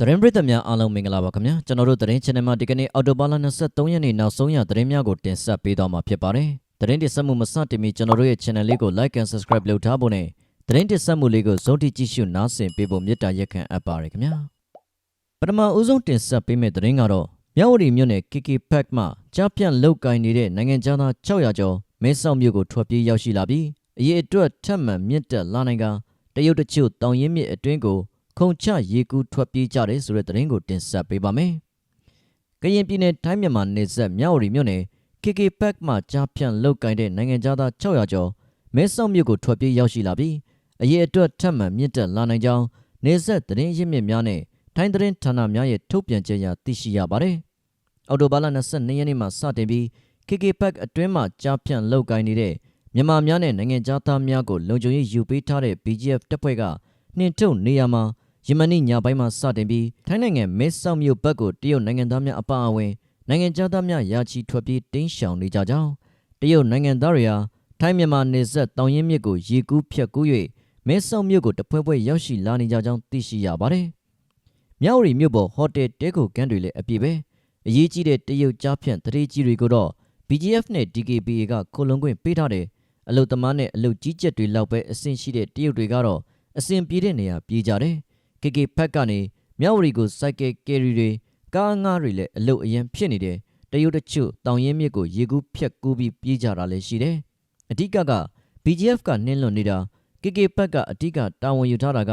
သတင်းပရိသတ်များအားလုံးမင်္ဂလာပါခင်ဗျာကျွန်တော်တို့သတင်း channel မှာဒီကနေ့အော်တိုဘာလ23ရက်နေ့နောက်ဆုံးရသတင်းများကိုတင်ဆက်ပေးသွားမှာဖြစ်ပါတယ်သတင်းတင်ဆက်မှုမစတင်မီကျွန်တော်တို့ရဲ့ channel လေးကို like and subscribe လုပ်ထားဖို့နဲ့သတင်းတင်ဆက်မှုလေးကိုစိုးတိကြည့်ရှုနားဆင်ပေးဖို့မေတ္တာရက်ခံအပ်ပါတယ်ခင်ဗျာပထမဦးဆုံးတင်ဆက်ပေးမယ့်သတင်းကတော့မြဝတီမြို့နယ် KK Park မှာကြားပြန့်လောက်ကင်နေတဲ့နိုင်ငံခြားသား600ကျော်မဲဆောက်မြို့ကိုထွက်ပြေးရောက်ရှိလာပြီးအရေးအတွက်ထပ်မံမြင့်တက်လာနိုင်ကတရုတ်တချို့တောင်ရင်မြစ်အတွင်းကို ခုံချရေကူးထွက်ပြေးကြတယ်ဆိုတဲ့သတင်းကိုတင်ဆက်ပေးပါမယ်။ကရင်ပြည်နယ်တိုင်းမြန်မာနယ်စပ်မြဝတီမြို့နယ် KK Park မှာကြားဖြန့်လောက်ကင်တဲ့နိုင်ငံသား600ကျော်မဲဆောက်မြို့ကိုထွက်ပြေးရောက်ရှိလာပြီးအရေးအတွက်ထပ်မံမြင့်တက်လာနိုင်ကြောင်းနယ်စပ်သတင်းရင်းမြစ်များနဲ့ထိုင်းသတင်းဌာနများရဲ့ထုတ်ပြန်ကြေညာသိရှိရပါတယ်။အော်တိုဘာလ22ရက်နေ့မှာစတင်ပြီး KK Park အတွင်းမှာကြားဖြန့်လောက်ကင်နေတဲ့မြန်မာများနဲ့နိုင်ငံသားများကိုလုံခြုံရေးယူပေးထားတဲ့ BGF တပ်ဖွဲ့ကနှင်ထုတ်နေရမှာ ယမနီညပိုင်းမှာစတင်ပြီးထိုင်းနိုင်ငံမဲဆောက်မြို့ဘက်ကိုတရုတ်နိုင်ငံသားများအပါအဝင်နိုင်ငံသားများရာချီထွက်ပြေးတင်းရှောင်နေကြကြောင်းတရုတ်နိုင်ငံသားတွေဟာထိုင်းမြန်မာနယ်စပ်တောင်ရင်မြစ်ကိုရေကူးဖြတ်ကူး၍မဲဆောက်မြို့ကိုတပွဲပွဲရောက်ရှိလာနေကြကြောင်းသိရှိရပါတယ်။မြဝတီမြို့ပေါ်ဟိုတယ်တဲကိုကန်းတွေလည်းအပြည့်ပဲအရေးကြီးတဲ့တရုတ်ကြားဖြန့်တရေကြီးတွေကိုတော့ BGF နဲ့ DKBA ကကိုလုံးခွင့်ပေးထားတယ်အလုတ်သမားနဲ့အလုတ်ကြီးချက်တွေလောက်ပဲအဆင့်ရှိတဲ့တရုတ်တွေကတော့အဆင်ပြေတဲ့နေရာပြေးကြတယ် KK ဖက်ကနေမြဝတီကိုစိုက်ကဲကယ်ရီတွေကားငားတွေလည်းအလုတ်အရင်ဖြစ်နေတယ်တရုတ်တချို့တောင်ရင်မြစ်ကိုရေကူးဖြတ်ကူးပြီးပြေးကြတာလည်းရှိတယ်အဓိကက BGF ကနှင်းလွန်နေတာ KK ဖက်ကအဓိကတာဝန်ယူထားတာက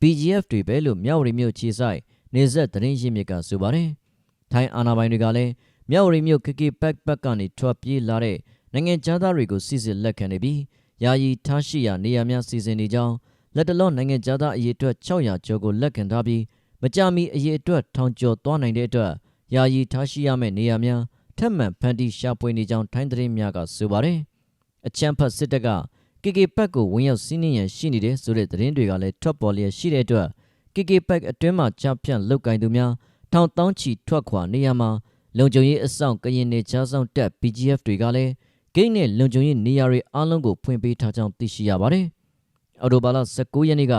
BGF တွေပဲလို့မြဝတီမြို့ခြေဆိုင်နေဆက်သတင်းရင်းမြစ်ကဆိုပါတယ်ထိုင်းအာဏာပိုင်တွေကလည်းမြဝတီမြို့ KK ဖက်ဘက်ကနေထွက်ပြေးလာတဲ့နိုင်ငံသားတွေကိုစစ်စစ်လက်ခံနေပြီးယာယီထားရှိရာနေရာများစီစဉ်နေကြောင်း လက်တလောနိုင်ငံသားအရေးအတွက်600ကျော်ကိုလက်ခံထားပြီးမကြမီအရေးအတွက်ထောင်ကျော်သွားနိုင်တဲ့အတွက်ယာယီထားရှိရမယ့်နေရာများထပ်မံဖန်တီးရှာဖွေနေကြောင်းထိုင်းသတင်းများကဆိုပါတယ်။အချမ်းဖတ်စစ်တပ်က KK ပတ်ကိုဝင်ရောက်စီးနင်းရန်ရှိနေတဲ့ဆိုတဲ့သတင်းတွေကလည်းထွက်ပေါ်လျက်ရှိတဲ့အတွက် KK ပတ်အတွင်းမှာကြားဖြန့်လုတ်ကင်သူများထောင်တောင်းချီထွက်ခွာနေရမှာလုံခြုံရေးအဆောင်ကရင်နေချားဆောင်တက် BGF တွေကလည်းဂိတ်နဲ့လုံခြုံရေးနေရာတွေအားလုံးကိုဖွင့်ပေးထားကြောင်းသိရှိရပါတယ်။ အော်တိုဘာလ19ရက်နေ့က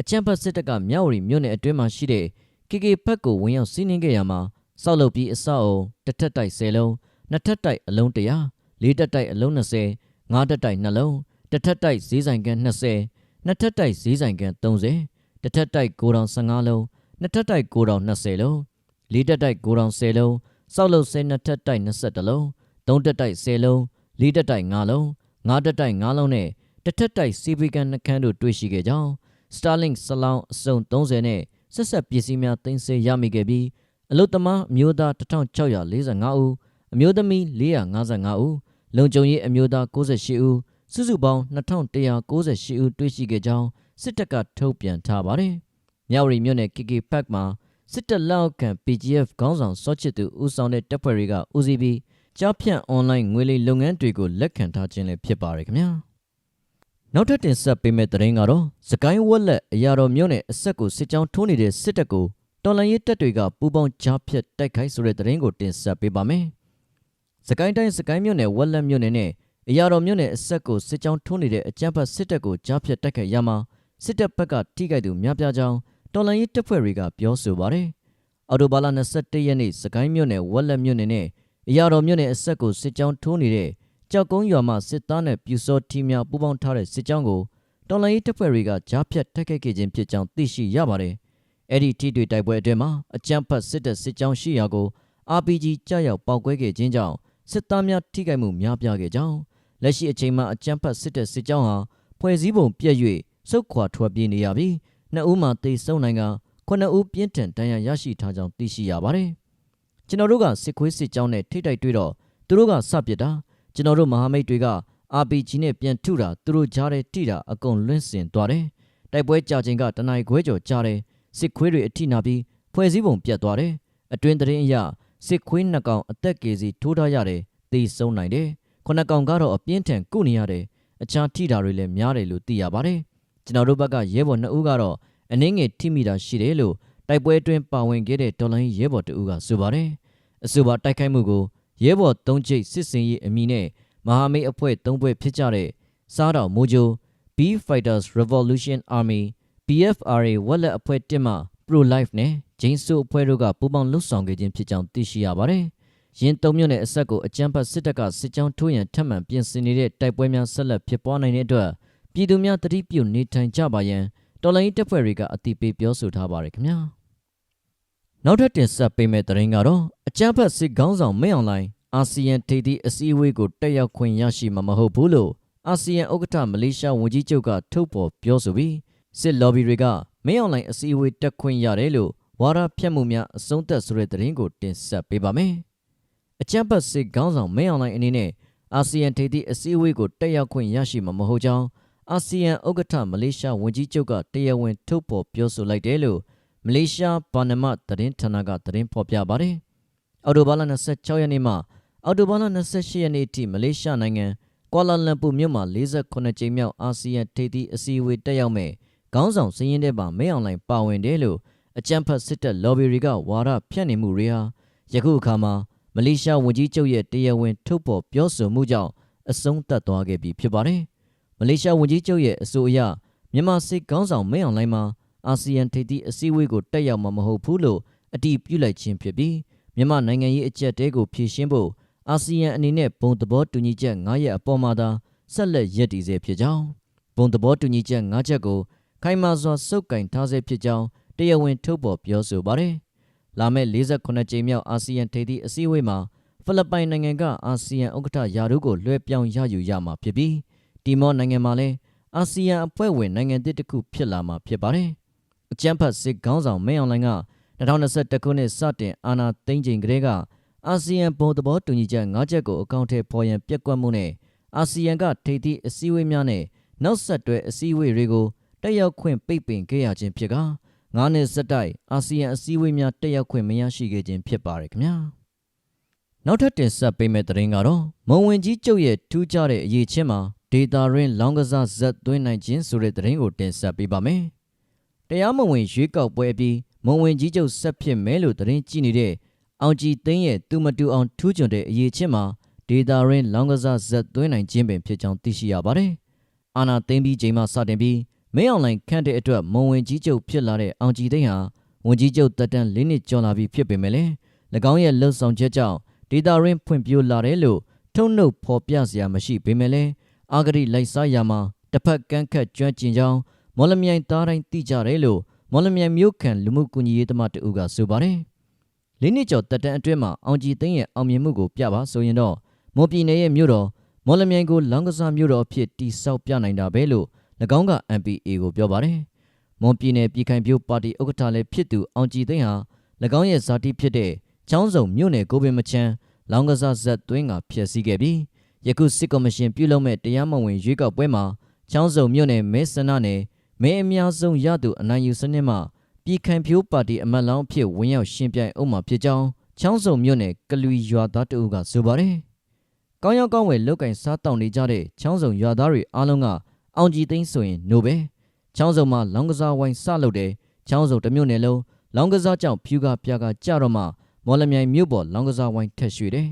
အချမ်းဖတ်စစ်တပ်ကမြဝတီမြို့နယ်အတွင်းမှာရှိတဲ့ KK ဘက်ကိုဝင်ရောက်စီးနင်းခဲ့ရမှာစောက်လုပ်ပြီးအဆောက်အုံတစ်ထပ်တိုက်10လုံးနှစ်ထပ်တိုက်အလုံး100လေးထပ်တိုက်အလုံး20ငါးထပ်တိုက်2လုံးတစ်ထပ်တိုက်ဈေးဆိုင်ကန်20နှစ်ထပ်တိုက်ဈေးဆိုင်ကန်30တစ်ထပ်တိုက်ကိုတောင်15လုံးနှစ်ထပ်တိုက်ကိုတောင်20လုံးလေးထပ်တိုက်ကိုတောင်10လုံးစောက်လုပ်10နှစ်ထပ်တိုက်21လုံးသုံးထပ်တိုက်10လုံးလေးတက်တိုက်9လုံးငါးတက်တိုက်9လုံးနဲ့ တစ်ထက်တိုက်စီပီကန်နှခမ်းတို့တွေ့ရှိခဲ့ကြောင်း Starlink စလောင်းအစုံ30နဲ့ဆက်ဆက်ပစ္စည်းများတင်ဆက်ရမိခဲ့ပြီးအလုတ်သမားအမျိုးသား1645ဦးအမျိုးသမီး455ဦးလုံခြုံရေးအမျိုးသား68ဦးစုစုပေါင်း2198ဦးတွေ့ရှိခဲ့ကြောင်းစစ်တပ်ကထုတ်ပြန်ထားပါတယ်။မြဝတီမြို့နယ် KK Park မှာစစ်တပ်လက်အောက်ခံ PGF ခေါင်းဆောင်စောချစ်သူဦးဆောင်တဲ့တပ်ဖွဲ့တွေကဦးစီးပြီးကြားဖြန့်အွန်လိုင်းငွေလိမ်လုပ်ငန်းတွေကိုလက်ခံထားခြင်းလည်းဖြစ်ပါတယ်ခင်ဗျာ နောက်ထပ်တင်ဆက်ပေးမယ့်သတင်းကတော့စကိုင်းဝက်လက်အရာတော်မြို့နယ်အဆက်ကိုစစ်ကြောင်းထိုးနေတဲ့စစ်တပ်ကိုတော်လန်ရေးတပ်တွေကပူးပေါင်းကြားဖြတ်တိုက်ခိုက်ဆိုတဲ့သတင်းကိုတင်ဆက်ပေးပါမယ်စကိုင်းတိုင်းစကိုင်းမြို့နယ်ဝက်လက်မြို့နယ်နဲ့အရာတော်မြို့နယ်အဆက်ကိုစစ်ကြောင်းထိုးနေတဲ့အကြမ်းဖက်စစ်တပ်ကိုကြားဖြတ်တိုက်ခိုက်ရမှာစစ်တပ်ဘက်ကထိခိုက်သူများပြားကြောင်းတော်လန်ရေးတပ်ဖွဲ့တွေကပြောဆိုပါတယ်အော်တိုဘာလ21ရက်နေ့စကိုင်းမြို့နယ်ဝက်လက်မြို့နယ်နဲ့အရာတော်မြို့နယ်အဆက်ကိုစစ်ကြောင်းထိုးနေတဲ့ ကြောက်ကုန်းရွာမှစစ်သားနဲ့ပြူစောထီများပူးပေါင်းထားတဲ့စစ်ကြောင်းကိုတော်လိုင်းရေးတပ်ဖွဲ့တွေကကြားဖြတ်တိုက်ခိုက်ခဲ့ခြင်းဖြစ်ကြောင်းသိရှိရပါတယ်။အဲ့ဒီထိတွေ့တိုက်ပွဲအတွင်းမှာအကြမ်းဖက်စစ်တပ်စစ်ကြောင်းရှိရာကို RPG ကြောက်ရောက်ပောက်ကွဲခဲ့ခြင်းကြောင့်စစ်သားများထိခိုက်မှုများပြားခဲ့ကြောင်းလက်ရှိအချိန်မှာအကြမ်းဖက်စစ်တပ်စစ်ကြောင်းဟာဖွဲ့စည်းပုံပြည့်၍စုတ်ခွာထွက်ပြေးနေရပြီးနှစ်ဦးမှသေဆုံးနိုင်ကခုနှစ်ဦးပြင်းထန်ဒဏ်ရာရရှိထားကြောင်းသိရှိရပါတယ်။ကျွန်တော်တို့ကစစ်ခွေးစစ်ကြောင်းနဲ့ထိတ်တိုက်တွေ့တော့သူတို့ကစပစ်တာ ကျွန်တော်တို့မဟာမိတ်တွေက RPG နဲ့ပြန်ထုတာသူတို့ကြားတဲ့ထိတာအကုန်လွင့်စင်သွားတယ်တိုက်ပွဲကြာချိန်ကတနင်္ဂနွေကျော်ကြားတယ်စစ်ခွေးတွေအထိနာပြီးဖွဲ့စည်းပုံပြတ်သွားတယ်အတွင်သတင်းအရစစ်ခွေးနှစ်ကောင်အသက်ကေစီထိုးထားရတယ်သေဆုံးနိုင်တယ်ခုနှစ်ကောင်ကတော့အပြင်းထန်ကုနေရတယ်အခြားထိတာတွေလည်းများတယ်လို့သိရပါတယ်ကျွန်တော်တို့ဘက်ကရဲဘော်နှစ်ဦးကတော့အနှင်းငယ်ထိမိတာရှိတယ်လို့တိုက်ပွဲအတွင်းပါဝင်ခဲ့တဲ့ဒေါ်လာရဲဘော်တဦးကဆိုပါတယ်အဆိုပါတိုက်ခိုက်မှုကို ရဲဘော်၃ချိတ်စစ်စင်ရေးအမည်နဲ့မဟာမိတ်အဖွဲ့၃ဘွဲ့ဖြစ်ကြတဲ့စားတော်မိုဂျို B Fighters Revolution Army BFRA ဝက်လက်အဖွဲ့တစ်မှ Pro Life နဲ့ဂျိန်းစုအဖွဲ့တို့ကပူးပေါင်းလှုပ်ဆောင်ခဲ့ခြင်းဖြစ်ကြောင်းသိရှိရပါတယ်။ရင်းသုံးမြို့နယ်အဆက်ကိုအကြမ်းဖက်စစ်တပ်ကစစ်ကြောင်းထိုးရန်ထပ်မံပြင်ဆင်နေတဲ့တိုက်ပွဲများဆက်လက်ဖြစ်ပွားနိုင်တဲ့အတွက်ပြည်သူများတတိပြုနေထိုင်ကြပါရန်တော်လိုင်းတပ်ဖွဲ့တွေကအတိပေးပြောဆိုထားပါတယ်ခင်ဗျာ။ နောက်ထပ်တင်ဆက်ပေးမယ့်သတင်းကတော့အကြမ်းဖက်စစ်ကောင်းဆောင်မင်းအောင်လှိုင်အာဆီယံထိပ်သီးအစည်းအဝေးကိုတက်ရောက်ခွင့်ရရှိမှာမဟုတ်ဘူးလို့အာဆီယံဥက္ကဋ္ဌမလေးရှားဝန်ကြီးချုပ်ကထုတ်ဖော်ပြောဆိုပြီးစစ်လော်ဘီတွေကမင်းအောင်လှိုင်အစည်းအဝေးတက်ခွင့်ရတယ်လို့ဝါဒဖြတ်မှုများအဆုံးသတ်ဆိုတဲ့သတင်းကိုတင်ဆက်ပေးပါမယ်။အကြမ်းဖက်စစ်ကောင်းဆောင်မင်းအောင်လှိုင်အနေနဲ့အာဆီယံထိပ်သီးအစည်းအဝေးကိုတက်ရောက်ခွင့်ရရှိမှာမဟုတ်ကြောင်းအာဆီယံဥက္ကဋ္ဌမလေးရှားဝန်ကြီးချုပ်ကတရားဝင်ထုတ်ဖော်ပြောဆိုလိုက်တယ်လို့ မလေးရှားပါနမသတင်းဌာနကသတင်းဖော်ပြပါတယ်။အော်တိုဘာလ26ရက်နေ့မှအော်တိုဘာလ28ရက်နေ့အထိမလေးရှားနိုင်ငံကွာလာလမ်ပူမြို့မှာ48ကြိမ်မြောက်အာဆီယံထိပ်သီးအစည်းအဝေးတက်ရောက်မဲ့ခေါင်းဆောင်စည်းရင်းတဲ့ပါမဲအောင်လိုင်းပါဝင်တယ်လို့အကြံဖတ်စစ်တပ်လော်ဘီတွေကဝါဒဖြန့်နေမှုတွေဟာယခုအခါမှာမလေးရှားဝန်ကြီးချုပ်ရဲ့တရားဝင်ထုတ်ဖော်ပြောဆိုမှုကြောင့်အဆုံးသတ်သွားခဲ့ပြီဖြစ်ပါတယ်။မလေးရှားဝန်ကြီးချုပ်ရဲ့အဆိုအရမြန်မာစစ်ခေါင်းဆောင်မဲအောင်လိုင်းမှာ အာဆီယံထိပ်သီးအစည်းအဝေးကိုတက်ရောက်မှာမဟုတ်ဘူးလို့အတည်ပြုလိုက်ခြင်းဖြစ်ပြီးမြန်မာနိုင်ငံရေးအကြက်တဲကိုဖြေရှင်းဖို့အာဆီယံအနေနဲ့ဘုံသဘောတူညီချက်9ရက်အပေါ်မှာသာဆက်လက်ရည်တည်စေဖြစ်ကြောင်းဘုံသဘောတူညီချက်9ချက်ကိုခိုင်မာစွာစုပ်ကင်ထားစေဖြစ်ကြောင်းတရားဝင်ထုတ်ဖော်ပြောဆိုပါတယ်။လာမယ့်48ကြိမ်မြောက်အာဆီယံထိပ်သီးအစည်းအဝေးမှာဖိလစ်ပိုင်နိုင်ငံကအာဆီယံဥက္ကဋ္ဌယာရုကိုလွှဲပြောင်းရယူရမှာဖြစ်ပြီးတီမောနိုင်ငံမှာလည်းအာဆီယံအဖွဲ့ဝင်နိုင်ငံတစ်ခုဖြစ်လာမှာဖြစ်ပါတယ်။ အကြမ်းဖက်စစ်ခေါင်းဆောင်မင်းအောင်လှိုင်က2021ခုနှစ်စတင်အာဏာသိမ်းချိန်ကတည်းကအာဆီယံဘုံသဘောတူညီချက်၅ချက်ကိုအကောင့်ထဲပေါ်ရန်ပြက်ကွက်မှုနဲ့အာဆီယံကထိပ်သီးအစည်းအဝေးများနဲ့နောက်ဆက်တွဲအစည်းအဝေးတွေကိုတက်ရောက်ခွင့်ပိတ်ပင်ခဲ့ရခြင်းဖြစ်ကငါးနှစ်စက်တိုက်အာဆီယံအစည်းအဝေးများတက်ရောက်ခွင့်မရရှိခဲ့ခြင်းဖြစ်ပါတယ်ခင်ဗျာနောက်ထပ်တင်ဆက်ပေးမယ့်သတင်းကတော့မုံဝင်ကြီးကျုပ်ရဲ့ထူးခြားတဲ့အရေးချင်းမှာဒေတာရင်းလောင်းကစားဇက်သွင်းနိုင်ခြင်းဆိုတဲ့သတင်းကိုတင်ဆက်ပေးပါမယ် တရားမဝင်ရွေးကောက်ပွဲပြီးမုံဝင်ကြီးကျုပ်ဆက်ဖြစ်မဲလို့သတင်းကြည့်နေတဲ့အောင်ကြည်သိန်းရဲ့သူမတူအောင်ထူးချွန်တဲ့အရေးချင်းမှာဒေတာရင်းလောင်းကစားဇက်သွင်းနိုင်ခြင်းပင်ဖြစ်ကြောင်းသိရှိရပါတယ်အာနာသိန်းပြီးချိန်မှစတင်ပြီးမင်းအောင်လှိုင်ခန့်တဲ့အတွက်မုံဝင်ကြီးချုပ်ဖြစ်လာတဲ့အောင်ကြည်သိန်းဟာဝန်ကြီးချုပ်တက်တန်း၄နှစ်ကျော်လာပြီဖြစ်ပေမဲ့လည်း၎င်းရဲ့လှုပ်ဆောင်ချက်ကြောင့်ဒေတာရင်းဖွံ့ဖြိုးလာတယ်လို့ထုံနှုတ်ဖော်ပြစရာမရှိပေမဲ့လည်းအာဂရိလိုက်စားရမှာတစ်ဖက်ကန်းခတ်ကျွမ်းကျင်ကြောင်း မော်လမြိုင်သားတိုင်းသိကြတယ်လို့မော်လမြိုင်မြို့ခံလူမှုကူညီရေးသမားတအူကဆိုပါတယ်။လေးနှစ်ကျော်တက်တန်းအတွင်းမှာအောင်ကြည်သိန်းရဲ့အောင်မြင်မှုကိုပြပါဆိုရင်တော့မော်ပြည်နယ်ရဲ့မြို့တော်မော်လမြိုင်ကိုလောင်းကစားမြို့တော်အဖြစ်တိစောက်ပြနိုင်တာပဲလို့၎င်းက MPA ကိုပြောပါတယ်။မွန်ပြည်နယ်ပြည်ခိုင်ပြိုးပါတီဥက္ကဋ္ဌလည်းဖြစ်သူအောင်ကြည်သိန်းဟာ၎င်းရဲ့ဇာတိဖြစ်တဲ့ချောင်းစုံမြို့နယ်ကိုပင်မချမ်းလောင်းကစားဇက်သွင်းကဖျက်ဆီးခဲ့ပြီးယခုစစ်ကော်မရှင်ပြုလုပ်မဲ့တရားမဝင်ရွေးကောက်ပွဲမှာချောင်းစုံမြို့နယ်မဲဆန္ဒနယ် မဲအများဆုံးရသူအနိုင်ယူစနစ်မှပြည်ခိုင်ပြိုးပါတီအမတ်လောင်းဖြစ်ဝင်ရောက်ရှင်ပြိုင်အုပ်မှာဖြစ်ကြောင်းချောင်းစုံမြို့နယ်ကလူရွာသားတအုပ်ကဆိုပါတယ်။ကောင်းရောက်ကောင်းဝယ်လုတ်ကင်စားတောင်းနေကြတဲ့ချောင်းစုံရွာသားတွေအားလုံးကအောင်ကြည်သိန်းဆိုရင်နိုပဲချောင်းစုံမှာလောင်းကစားဝိုင်းစလုပ်တယ်ချောင်းစုံတစ်မြို့နယ်လုံးလောင်းကစားကြောင့်ဖြူကပြကကြတော့မှမော်လမြိုင်မြို့ပေါ်လောင်းကစားဝိုင်းထက်ရွှေတယ်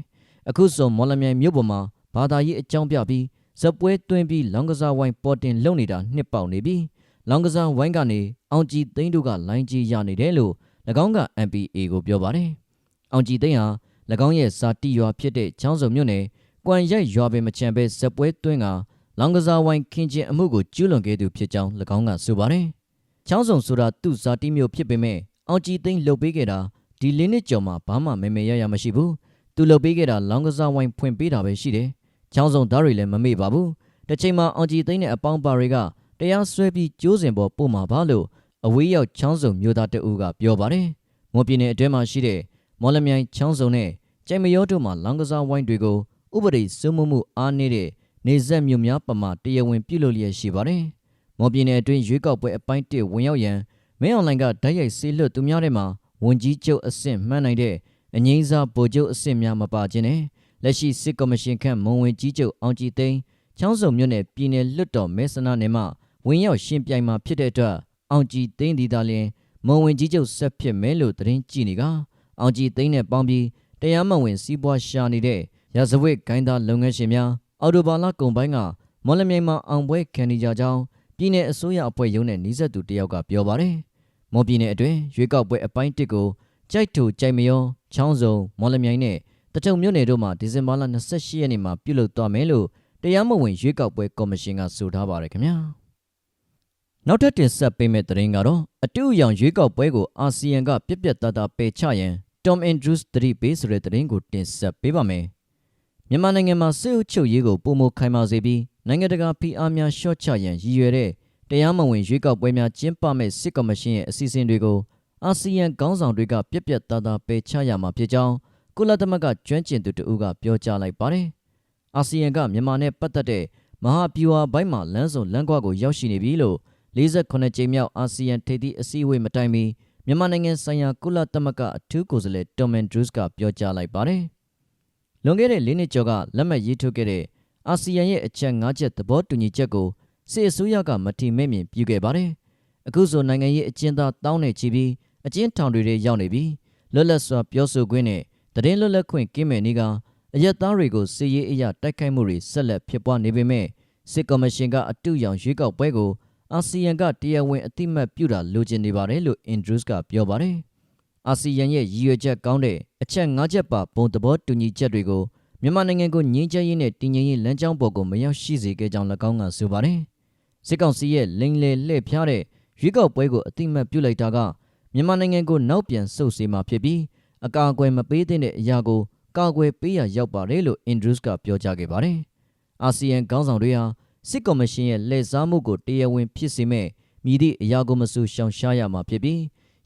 အခုဆိုမော်လမြိုင်မြို့ပေါ်မှာဘာသာရေးအကြောင်းပြပြီးဇပွဲသွင်းပြီးလောင်းကစားဝိုင်းပေါ်တင်လုံနေတာနှစ်ပေါက်နေပြီး လောင်းကစားဝိုင်းကနေအောင်ကြည်သိန်းတို့ကလိုင်းကြီးရနေတယ်လို့၎င်းက MPA ကိုပြောပါတယ်အောင်ကြည်သိန်းဟာ၎င်းရဲ့ဇာတိရွာဖြစ်တဲ့ချောင်းစုံမြို့နယ်ကွမ်ရိုက်ရွာပင်မချံပဲဇပွဲသွင်းကလောင်ကစားဝိုင်းခင်းကျင်းအမှုကိုကျူးလွန်ခဲ့သူဖြစ်ကြောင်း၎င်းကဆိုပါတယ်။ချောင်းစုံဆိုတာသူ့ဇာတိမျိုးဖြစ်ပေမဲ့အောင်ကြည်သိန်းလှုပ်ပေးခဲ့တာဒီလေးနှစ်ကျော်မှာဘာမှမမေရရမရှိဘူး။သူလှုပ်ပေးခဲ့တာလောင်ကစားဝိုင်းဖွင့်ပေးတာပဲရှိတယ်။ချောင်းစုံသားတွေလည်းမမေ့ပါဘူး။တစ်ချိန်မှာအောင်ကြည်သိန်းနဲ့အပေါင်းပါတွေက တရားစွဲပြီးကျိုးစင်ပေါ်ပို့မှာပါလို့အဝေးရောက်ချောင်းစုံမျိုးသားတအူးကပြောပါတယ်။မွန်ပြည်နယ်အတွင်းမှာရှိတဲ့မော်လမြိုင်ချောင်းစုံနဲ့ကြိုင်မရောတို့မှာလောင်ကစားဝိုင်းတွေကိုဥပဒေစိုးမိုးမှုအားနည်းတဲ့နေဆက်မြို့များပမာတရားဝင်ပြုလုပ်လျက်ရှိပါတယ်။မော်ပြည်နယ်အတွင်းရွေးကောက်ပွဲအပိုင်းတစ်ဝင်ရောက်ရန်မင်းအွန်လိုင်းကဓာတ်ရိုက်ဆေးလွတ်သူများထဲမှာဝန်ကြီးချုပ်အဆင့်မှန်းနိုင်တဲ့အငိမ့်စားဗိုလ်ချုပ်အဆင့်များမပါခြင်းနဲ့လက်ရှိစစ်ကော်မရှင်ခန့်မုံဝင်ကြီးချုပ်အောင်ကြည်သိန်းချောင်းစုံမြို့နယ်ပြည်နယ်လွတ်တော်မဲဆန္ဒနယ်မှ ဝင်ရောက်ရှင်ပြိုင်မှာဖြစ်တဲ့အတွက်အောင်ကြည်သိန်းဒီသာလျှင်မုံဝင်ကြီးချုပ်ဆက်ဖြစ်မယ်လို့သတင်းကြည့်နေကအောင်ကြည်သိန်းနဲ့ပေါင်းပြီးတရားမဝင်စီးပွားရှာနေတဲ့ရာဇဝတ်ဂိုင်းသားလုပ်ငန်းရှင်များအော်တိုဘာလကုန်ပိုင်းကမော်လမြိုင်မှာအောင်ပွဲခံနေကြကြောင်းပြည်내အစိုးရအဖွဲ့ရုံးနဲ့နှီးဆက်သူတယောက်ကပြောပါတယ်မွန်ပြည်နယ်အတွင်းရွေးကောက်ပွဲအပိုင်းတစ်ကိုကြိုက်တူကြိုက်မရောချောင်းစုံမော်လမြိုင်နဲ့တထုံမြို့နယ်တို့မှာဒီဇင်ဘာလ28ရက်နေ့မှာပြုလုပ်သွားမယ်လို့တရားမဝင်ရွေးကောက်ပွဲကော်မရှင်ကဆိုထားပါတယ်ခင်ဗျာ နောက်ထပ်တင်ဆက်ပေးမယ့်သတင်းကတော့အတူအယောင်ရွေးကောက်ပွဲကိုအာဆီယံကပြက်ပြက်သားသားပယ်ချရန် Tom Andrews သတိပေးဆိုတဲ့သတင်းကိုတင်ဆက်ပေးပါမယ်မြန်မာနိုင်ငံမှာစစ်အုပ်ချုပ်ရေးကိုပုံမခိုင်မာစေပြီးနိုင်ငံတကာဖိအားများလျှော့ချရန်ရည်ရွယ်တဲ့တရားမဝင်ရွေးကောက်ပွဲများကျင်းပမဲ့စစ်ကော်မရှင်ရဲ့အစီအစဉ်တွေကိုအာဆီယံခေါင်းဆောင်တွေကပြက်ပြက်သားသားပယ်ချရမှာဖြစ်ကြောင်းကုလသမဂ္ဂကျွမ်းကျင်သူတဦးကပြောကြားလိုက်ပါတယ်။အာဆီယံကမြန်မာနဲ့ပတ်သက်တဲ့မဟာဗျူဟာဘိုင်းမှာလမ်းစုံလမ်းကွာကိုရောက်ရှိနေပြီလို့ 48ကြိမ်မြောက်အာဆီယံထိပ်သီးအစည်းအဝေးမတိုင်မီမြန်မာနိုင်ငံဆိုင်ရာကုလသမဂ္ဂအထူးကိုယ်စားလှယ်တော်မန်ဒရူးစ်ကပြောကြားလိုက်ပါတယ်။လွန်ခဲ့တဲ့၄နှစ်ကျော်ကလက်မှတ်ရေးထိုးခဲ့တဲ့အာဆီယံရဲ့အချက်၅ချက်သဘောတူညီချက်ကိုစစ်အစိုးရကမထီမဲ့မြင်ပြုခဲ့ပါတယ်။အခုဆိုနိုင်ငံရေးအကျဉ်းသားတောင်းနေချီပြီးအကျဉ်းထောင်တွေထဲရောက်နေပြီးလွတ်လပ်စွာပြောဆိုခွင့်နဲ့တရင်လွတ်လပ်ခွင့်ကင်းမဲ့နေကအရက်သားတွေကိုစစ်ရေးအရာတိုက်ခိုက်မှုတွေဆက်လက်ဖြစ်ပွားနေပေမဲ့စစ်ကော်မရှင်ကအတူရောင်ရွေးကောက်ပွဲကို အာဆီယံကတရားဝင်အတိမတ်ပြုတာလိုချင်နေပါတယ်လို့အင်ဒရူးစ်ကပြောပါတယ်။အာဆီယံရဲ့ရည်ရွယ်ချက်ကောင်းတဲ့အချက်၅ချက်ပါဘုံသဘောတူညီချက်တွေကိုမြန်မာနိုင်ငံကိုငြင်းချရေးနဲ့တည်ငြိမ်ရေးလမ်းကြောင်းပေါ်ကိုမရောက်ရှိစေခဲ့ကြောင်း၎င်းကဆိုပါတယ်။စစ်ကောင်စီရဲ့လိန်လေလှည့်ဖျားတဲ့ရွေးကောက်ပွဲကိုအတိမတ်ပြုလိုက်တာကမြန်မာနိုင်ငံကိုနောက်ပြန်ဆုတ်စေမှာဖြစ်ပြီးအကာအကွယ်မပေးတဲ့အရာကိုကာကွယ်ပေးရရောက်ပါတယ်လို့အင်ဒရူးစ်ကပြောကြားခဲ့ပါတယ်။အာဆီယံခေါင်းဆောင်တွေဟာ စစ်ကော်မရှင်ရဲ့လှည့်စားမှုကိုတရားဝင်ဖြစ်စေမဲ့မြည်သည့်အရာကိုမဆိုရှောင်ရှားရမှာဖြစ်ပြီး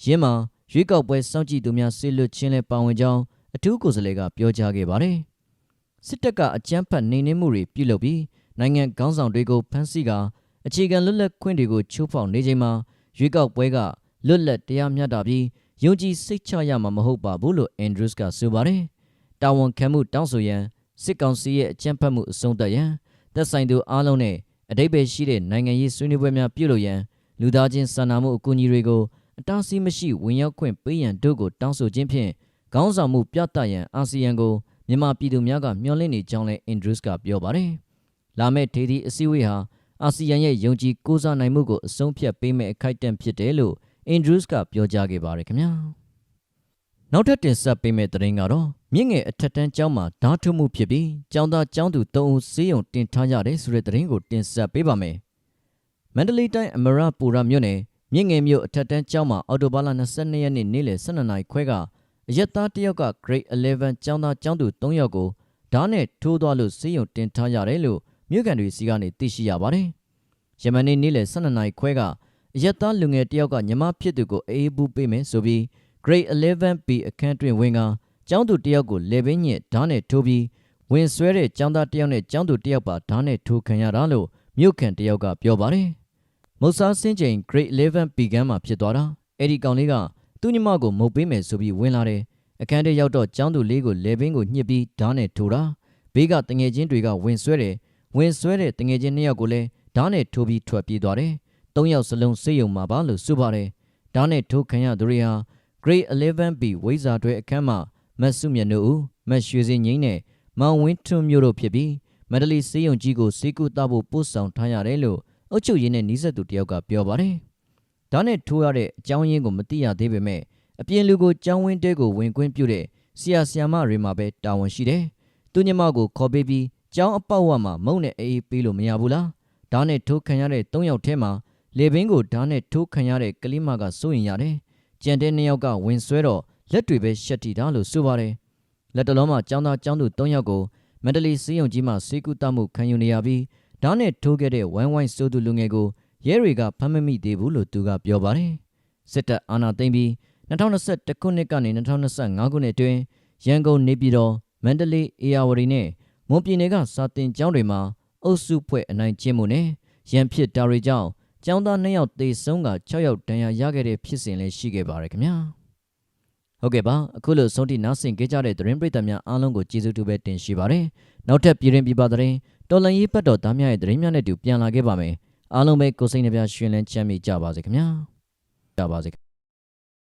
ယင်းမှာရွေးကောက်ပွဲစောင့်ကြည့်သူများဆီလွတ်ချင်းလဲပါဝင်ကြောင်းအထူးကိုယ်စားလှယ်ကပြောကြားခဲ့ပါတယ်။စစ်တပ်ကအကြမ်းဖက်နှိမ်နင်းမှုတွေပြုလုပ်ပြီးနိုင်ငံခေါင်းဆောင်တွေကိုဖမ်းဆီးကာအခြေခံလွတ်လပ်ခွင့်တွေကိုချိုးဖောက်နေချိန်မှာရွေးကောက်ပွဲကလွတ်လပ်တရားမျှတပြီးယုံကြည်စိတ်ချရမှာမဟုတ်ပါဘူးလို့အန်ဒရူးစ်ကဆိုပါတယ်။တာဝန်ခံမှုတောင်းဆိုရန်စစ်ကောင်စီရဲ့အကြမ်းဖက်မှုအဆုံးသတ်ရန် သက်ဆိုင်သူအားလုံးနဲ့အတိတ်ပဲရှိတဲ့နိုင်ငံရေးဆွေးနွေးပွဲများပြုလုပ်ရန်လူသားချင်းစာနာမှုအကူအညီတွေကိုအတားဆီးမရှိဝင်ရောက်ခွင့်ပေးရန်တို့ကိုတောင်းဆိုခြင်းဖြင့်ခေါင်းဆောင်မှုပြသရန်အာဆီယံကိုမြန်မာပြည်သူများကမျှော်လင့်နေကြောင်းလည်းအင်ဒရူးစ်ကပြောပါတယ်။လာမယ့်ဒေသီအစည်းအဝေးဟာအာဆီယံရဲ့ယုံကြည်ကိုးစားနိုင်မှုကိုအဆုံးဖြတ်ပေးမယ့်အခိုက်အတန့်ဖြစ်တယ်လို့အင်ဒရူးစ်ကပြောကြားခဲ့ပါတယ်ခင်ဗျာ နောက်ထပ်တင်ဆက်ပေးမယ့်သတင်းကတော့မြင့်ငယ်အထက်တန်းကျောင်းမှာဓာတ်ထုမှုဖြစ်ပြီးကျောင်းသားကျောင်းသူ၃ဦးဆေးရုံတင်ထားကြတဲ့ဆိုတဲ့သတင်းကိုတင်ဆက်ပေးပါမယ်မန္တလေးတိုင်းအမရပူရမြို့နယ်မြင့်ငယ်မြို့အထက်တန်းကျောင်းမှာအော်တိုဘာလ22ရက်နေ့နေ့လယ်12နာရီခွဲကအရက်သားတစ်ယောက်က grade 11ကျောင်းသားကျောင်းသူ3ယောက်ကိုဓာတ်နဲ့ထိုးသွားလို့ဆေးရုံတင်ထားရတယ်လို့မြို့ကန်တွေစီကနေသိရှိရပါတယ်ယမန်နေ့နေ့လယ်12နာရီခွဲကအရက်သားလူငယ်တယောက်ကညီမဖြစ်သူကိုအေးဘူးပေးမယ်ဆိုပြီး grade 11B အခန်းတွင်ဝင်ကကျောင်းသူတယောက်ကိုလေပင်ညစ်ဓာတ်နဲ့ထိုးပြီးဝင်ဆွဲတဲ့ကျောင်းသားတယောက်နဲ့ကျောင်းသူတယောက်ပါဓာတ်နဲ့ထိုးခံရတာလို့မြို့ခံတယောက်ကပြောပါတယ်။မုတ်စားစင်းချိန် grade 11B ကမ်းမှာဖြစ်သွားတာအဲ့ဒီကောင်လေးကသူ့ညီမကိုမုတ်ပေးမယ်ဆိုပြီးဝင်လာတယ်။အခန်းထဲရောက်တော့ကျောင်းသူလေးကိုလေပင်ကိုညှစ်ပြီးဓာတ်နဲ့ထိုးတာဘေးကတငယ်ချင်းတွေကဝင်ဆွဲတယ်ဝင်ဆွဲတဲ့တငယ်ချင်းနှစ်ယောက်ကိုလည်းဓာတ်နဲ့ထိုးပြီးထွက်ပြေးသွားတယ်။သုံးယောက်စလုံးဆေးရုံမှာပါလို့ဆိုပါတယ်။ဓာတ်နဲ့ထိုးခံရသူတွေဟာ Grade 11B ဝိဇာတွဲအခန်းမှာမတ်စုမြတ်တို့ဦးမတ်ရွှေစင်ငိမ့်နဲ့မောင်ဝင်းထွန်းမျိုးတို့ဖြစ်ပြီးမန္တလေးစေးရုံကြီးကိုစေကူတာဖို့ပို့ဆောင်ထားရတယ်လို့အုပ်ချုပ်ရေးနဲ့နှီးဆက်သူတယောက်ကပြောပါတယ်။ဒါနဲ့ထိုးရတဲ့အကြောင်းရင်းကိုမသိရသေးပေမဲ့အပြင်လူကိုကြောင်းဝင်းတဲကိုဝင်ကွင်းပြုတဲ့ဆရာဆရာမတွေမှာပဲတာဝန်ရှိတယ်။သူညမကိုခေါ်ပေးပြီးကျောင်းအပေါက်ဝမှာမုံနဲ့အေးပေးလို့မရဘူးလား။ဒါနဲ့ထိုးခံရတဲ့၃ယောက်ထဲမှာလေဘင်းကိုဓာတ်နဲ့ထိုးခံရတဲ့ကလေးမကစိုးရင်ရတယ်။ ကြံတဲ့နှစ်ယောက်ကဝင်ဆွဲတော့လက်တွေပဲရှက်တီတာလို့ဆိုပါတယ်လက်တလုံးမှာចောင်းသားចောင်းသူ၃ယောက်ကိုမန္တလေးစေးရုံကြီးမှာစေကူတမှုခံယူနေရပြီးဓာတ်နဲ့ထိုးခဲ့တဲ့ဝိုင်းဝိုင်းစိုးသူလူငယ်ကိုရဲတွေကဖမ်းမမိသေးဘူးလို့သူကပြောပါတယ်စစ်တပ်အာဏာသိမ်းပြီး2021ခုနှစ်ကနေ2025ခုနှစ်အတွင်းရန်ကုန်နေပြည်တော်မန္တလေးအေရဝတီနဲ့မွန်ပြည်နယ်ကစာတင်ကျောင်းတွေမှာအုပ်စုဖွဲ့အနိုင်ကျင့်မှုနဲ့ရန်ဖြစ်တာတွေကြောင့် ကျောင်းသား2ယောက်သေဆုံးက6ယောက်ဒဏ်ရာရခဲ့တဲ့ဖြစ်စဉ်လည်းရှိခဲ့ပါတယ်ခင်ဗျာဟုတ်ကဲ့ပါအခုလိုဆုံးထိနားဆင်ကြကြတဲ့သတင်းပရိသတ်များအားလုံးကိုကျေးဇူးတူပဲတင်ရှိပါတယ်နောက်ထပ်ပြည်ရင်ပြပသတင်းတော်လန်ရေးပတ်တော်သားများရဲ့သတင်းများနဲ့တူပြန်လာခဲ့ပါမယ်အားလုံးပဲကိုစိတ်နှပြရှင်လန်းချမ်းမြေ့ကြပါစေခင်ဗျာကြပါစေ